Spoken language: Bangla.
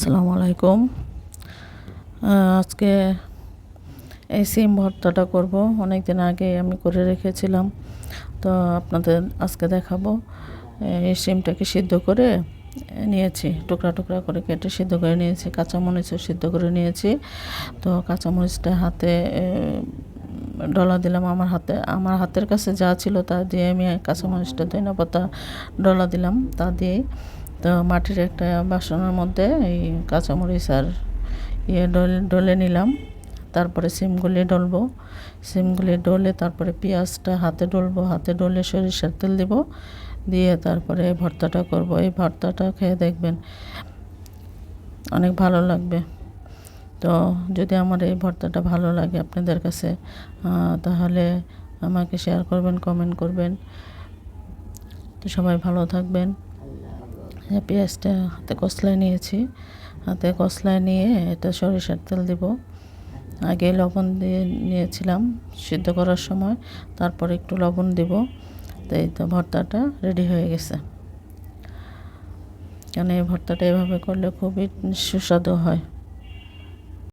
আসসালামু আলাইকুম। আজকে এই সিম ভর্তাটা করব। অনেক দিন আগে আমি করে রেখেছিলাম। তো আপনাদের আজকে দেখাবো। এই সিমটাকে সিদ্ধ করে নিয়েছি। টুকরা টুকরা করে কেটে সিদ্ধ করে নিয়েছি। কাঁচামরিচও সিদ্ধ করে নিয়েছি। তো কাঁচামরিচটা হাতে ডলা দিলাম আমার হাতে। আমার হাতের কাছে যা ছিল তা দিয়ে আমি কাঁচামরিচটা ধনে পাতা ডলা দিলাম তা দিয়েই। তো মাটির একটা বাসনের মধ্যে এই কাঁচামরিচ আর ইয়ে ডলে ডলে নিলাম। তারপরে সিমগুলি ডলবো। সিমগুলি ডলে তারপরে পেঁয়াজটা হাতে ডলবো। হাতে ডলে সরিষার তেল দিব। দিয়ে তারপরে এই ভর্তাটা করব। এই ভর্তাটা খেয়ে দেখবেন অনেক ভালো লাগবে। তো যদি আমার এই ভর্তাটা ভালো লাগে আপনাদের কাছে তাহলে আমাকে শেয়ার করবেন, কমেন্ট করবেন। তো সবাই ভালো থাকবেন। পেঁয়াজটা হাতে কষলায় নিয়েছি। হাতে কষলায় নিয়ে এটা সরিষার তেল দিব। আগে লবণ দিয়ে নিয়েছিলাম সিদ্ধ করার সময়, তারপর একটু লবণ দিব। তো এই তো ভর্তাটা রেডি হয়ে গেছে। কেন এই ভর্তাটা এভাবে করলে খুবই সুস্বাদু হয়।